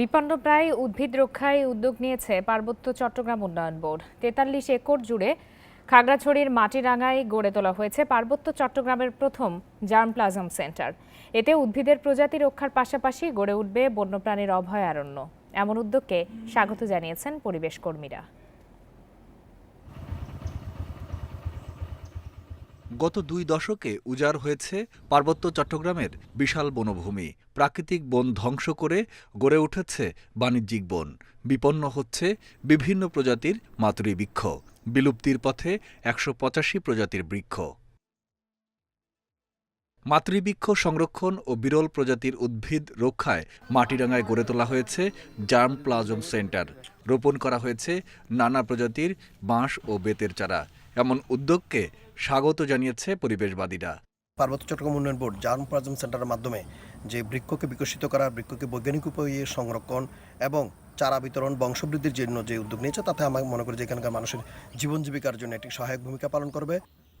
বিপন্নপ্রায় উদ্ভিদ রক্ষায় উদ্যোগ নিয়েছে পার্বত্য চট্টগ্রাম উন্নয়ন বোর্ড। তেতাল্লিশ একর জুড়ে খাগড়াছড়ির মাটিরাঙ্গায় গড়ে তোলা হয়েছে পার্বত্য চট্টগ্রামের প্রথম জার্ম প্লাজম সেন্টার। এতে উদ্ভিদের প্রজাতি রক্ষার পাশাপাশি গড়ে উঠবে বন্যপ্রাণীর অভয়ারণ্য। এমন উদ্যোগকে স্বাগত জানিয়েছেন পরিবেশ কর্মীরা। গত দুই দশকে উজাড় হয়েছে পার্বত্য চট্টগ্রামের বিশাল বনভূমি। প্রাকৃতিক বন ধ্বংস করে গড়ে উঠেছে বাণিজ্যিক বন। বিপন্ন হচ্ছে বিভিন্ন প্রজাতির মাতৃবৃক্ষ। বিলুপ্তির পথে একশো পঁচাশি প্রজাতির বৃক্ষ। মাতৃবৃক্ষ সংরক্ষণ ও বিরল প্রজাতির উদ্ভিদ রক্ষায় মাটিরাঙ্গায় গড়ে তোলা হয়েছে জার্ম প্লাজম সেন্টার। রোপণ করা হয়েছে নানা প্রজাতির বাঁশ ও বেতের চারা। এমন উদ্যোগকে স্বাগত জানিয়েছে পরিবেশবাদীরা। পার্বত্য চট্টগ্রাম উন্নয়ন বোর্ড জার্ম প্লাজম সেন্টারের মাধ্যমে যে বৃক্ষকে বিকশিত করা বৃক্ষকে বৈজ্ঞানিক উপায়ে সংরক্ষণ এবং চারা বিতরণ বংশবৃদ্ধির জন্য যে উদ্যোগ নিয়েছে তাতে আমি মনে করি যে এখানকার মানুষের জীবন জীবিকার জন্য একটি সহায়ক ভূমিকা পালন করবে।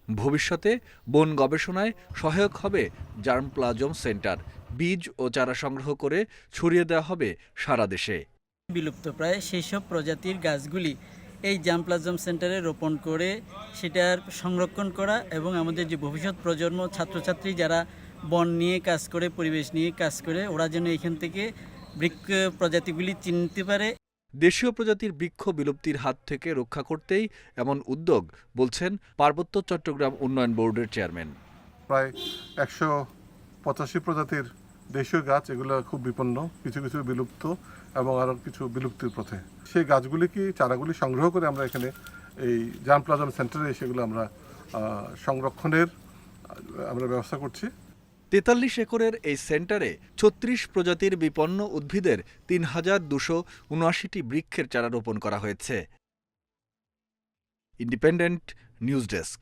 ভবিষ্যতে বন গবেষণায় সহায়ক হবে জার্ম প্লাজম সেন্টার। বীজ ও চারা সংগ্রহ করে ছড়িয়ে দেওয়া হবে সারা দেশে। বিলুপ্ত প্রায় সেই সব প্রজাতির গাছগুলি এই জামপ্লাজম সেন্টারে রোপণ করে সেটার সংরক্ষণ করা এবং আমাদের যে ভবিষ্যৎ প্রজন্ম ছাত্রছাত্রী যারা বন নিয়ে কাজ করে পরিবেশ নিয়ে কাজ করে ওরা যেন এখান থেকে বৃক্ষ প্রজাতিগুলি চিনতে পারে। দেশীয় প্রজাতির বৃক্ষ বিলুপ্তির হাত থেকে রক্ষা করতেই এমন উদ্যোগ বলছেন পার্বত্য চট্টগ্রাম উন্নয়ন বোর্ডের চেয়ারম্যান। প্রায় একশো পঁচাশি প্রজাতির দেশীয় গাছ এগুলো খুব বিপন্ন, কিছু কিছু বিলুপ্ত এবং আরও কিছু বিলুপ্তির পথে। সেই গাছগুলি কি চারাগুলি সংগ্রহ করে আমরা এখানে এই জাম প্লাজম সেন্টারে সেগুলো আমরা সংরক্ষণের, আমরা ব্যবস্থা করছি। তেতাল্লিশ একরের এই সেন্টারে ছত্রিশ প্রজাতির বিপন্ন উদ্ভিদের তিন হাজার দুশো উনআশিটি বৃক্ষের চারা রোপণ করা হয়েছে। Independent news desk.